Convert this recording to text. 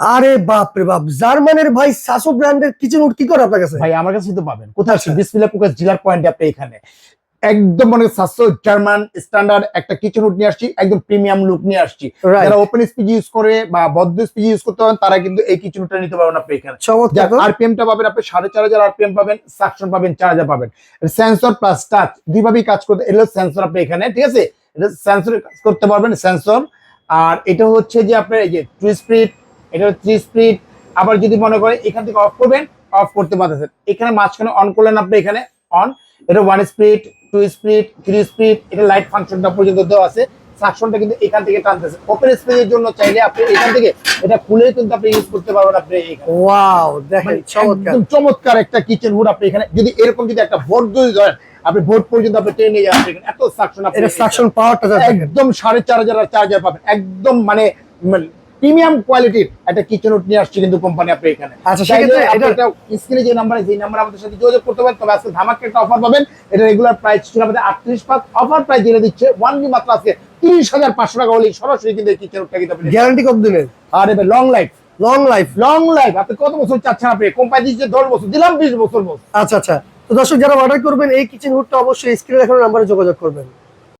আরে বাপ রে বাপ জার্মানের ভাই সাসো ব্র্যান্ডের কিচেন উড কি করে আপনার কাছে? ভাই আমার কাছে তো পাবেন। কোথায়। ডিসপ্লে প্রকাশ জেলার পয়েন্ট আপনি এখানে। একদম মানে সাতশো জার্মান স্ট্যান্ডার্ড একটা কিচেন উড নিয়ে আসছি একদম প্রিমিয়াম লুক নিয়ে আসছি। যারা ওপেন স্পিচ ইউজ করে বা বদ্ধ স্পিচ ইউজ করতে পারেন তারা কিন্তু এই কিচেন উডটা নিতে পারবেন আপনি এখানে। চমৎকার। তো। আরপিএম টা পাবেন আপনি সাড়ে চার হাজার আরপিএম পাবেন সাকশন পাবেন চার হাজার পাবেন। সেন্সর প্লাস টাচ দুইভাবেই কাজ করতে এলো সেন্সর আপনি এখানে ঠিক আছে? এটা সেন্সর কাজ করতে পারবেন সেন্সর আর এটা হচ্ছে যে আপনার এই যে টু স্পিড এটা থ্রি স্পিড আবার যদি মনে করেন এখান থেকে অফ করবেন অফ করতে পারতেছেন। এখানে মাঝখানে অন করলেন আপনি এখানে অন এটা one speed two speed three speed এটা লাইট ফাংশনটা পর্যন্ত দেওয়া আছে। সাকশনটা কিন্তু এখান থেকে টানতেছে। ওপেন স্পেসের জন্য চাইলে আপনি এখান থেকে এটা খুলে কিন্তু আপনি ইউজ করতে পারবেন আপনি ওয়াও দেখেন মানে চমৎকার। চমৎকার একটা কিচেন হুড আপনি এখানে যদি এরকম যদি একটা বোর্ড যদি ধরেন আপনি বোর্ড পর্যন্ত আপনি টেনে নিয়ে যাবেন এত সাকশন আপনি এটা সাকশন পাওয়ারটা একদম সাড়ে চার হাজার আর চার হাজার পাবেন। একদম মানে প্রিমিয়াম কোয়ালিটির একটা কিচেন হুড নিয়ে আসছে কিন্তু কোম্পানি আপনি এখানে। আচ্ছা, সেক্ষেত্রে এটা- স্ক্রিনে যে নাম্বার যে নাম্বার আমাদের সাথে যোগাযোগ করতে পারেন তবে আজকে ধামাকা একটা অফার পাবেন। এটা রেগুলার প্রাইস ছিল আমাদের আটত্রিশ পাঁচ অফার প্রাইস জেনে দিচ্ছে ওয়ান বি মাত্র আজকে তিরিশ হাজার পাঁচশো টাকা হলেই সরাসরি কিন্তু কিচেন হুডটা কিন্তু গ্যারান্টি কত দিনের? আর এবার long life long life long life আপনি কত বছর চাচ্ছেন আপনি? কোম্পানি দিচ্ছে দশ বছর দিলাম বিশ বছর বছর আচ্ছা আচ্ছা। তো দর্শক যারা অর্ডার করবেন এই কিচেন হুডটা অবশ্যই স্ক্রিনে দেখানো নাম্বারে যোগাযোগ করবেন।